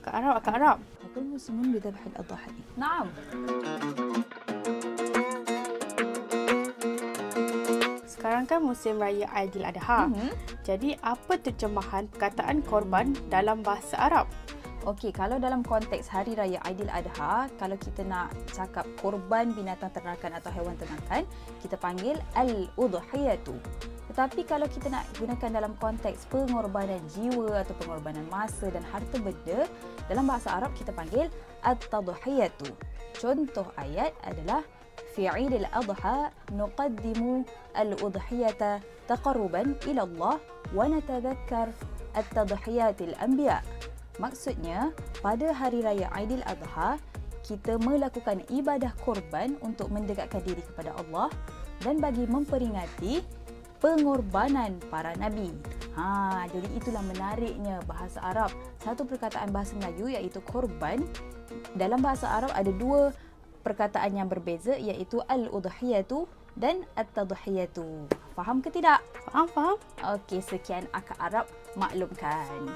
Akak Arab, Akak Arab. قبل المسلمون بذبح الأضاحي نعم Sekarang kan musim raya Aidiladha. Mhm. Jadi apa terjemahan perkataan korban dalam bahasa Arab? Okey, kalau dalam konteks Hari Raya Aidiladha, kalau kita nak cakap korban binatang ternakan atau haiwan ternakan, kita panggil al-udhiyatu. Tetapi kalau kita nak gunakan dalam konteks pengorbanan jiwa atau pengorbanan masa dan harta benda, dalam bahasa Arab kita panggil at-tadhiyatu. Contoh ayat adalah في عيد الأضحى نقدم الأضحية تقربا إلى الله ونتذكر التضحيات الأنبياء Maksudnya, pada hari raya Aidil Adha, kita melakukan ibadah korban untuk mendekatkan diri kepada Allah dan bagi memperingati pengorbanan para nabi. Ha, jadi itulah menariknya bahasa Arab. Satu perkataan bahasa Melayu iaitu korban. Dalam bahasa Arab ada dua perkataan yang berbeza iaitu al-udhiyatu dan at-tadhiyatu. Faham ke tidak? Faham, faham? Okey, sekian akak Arab maklumkan.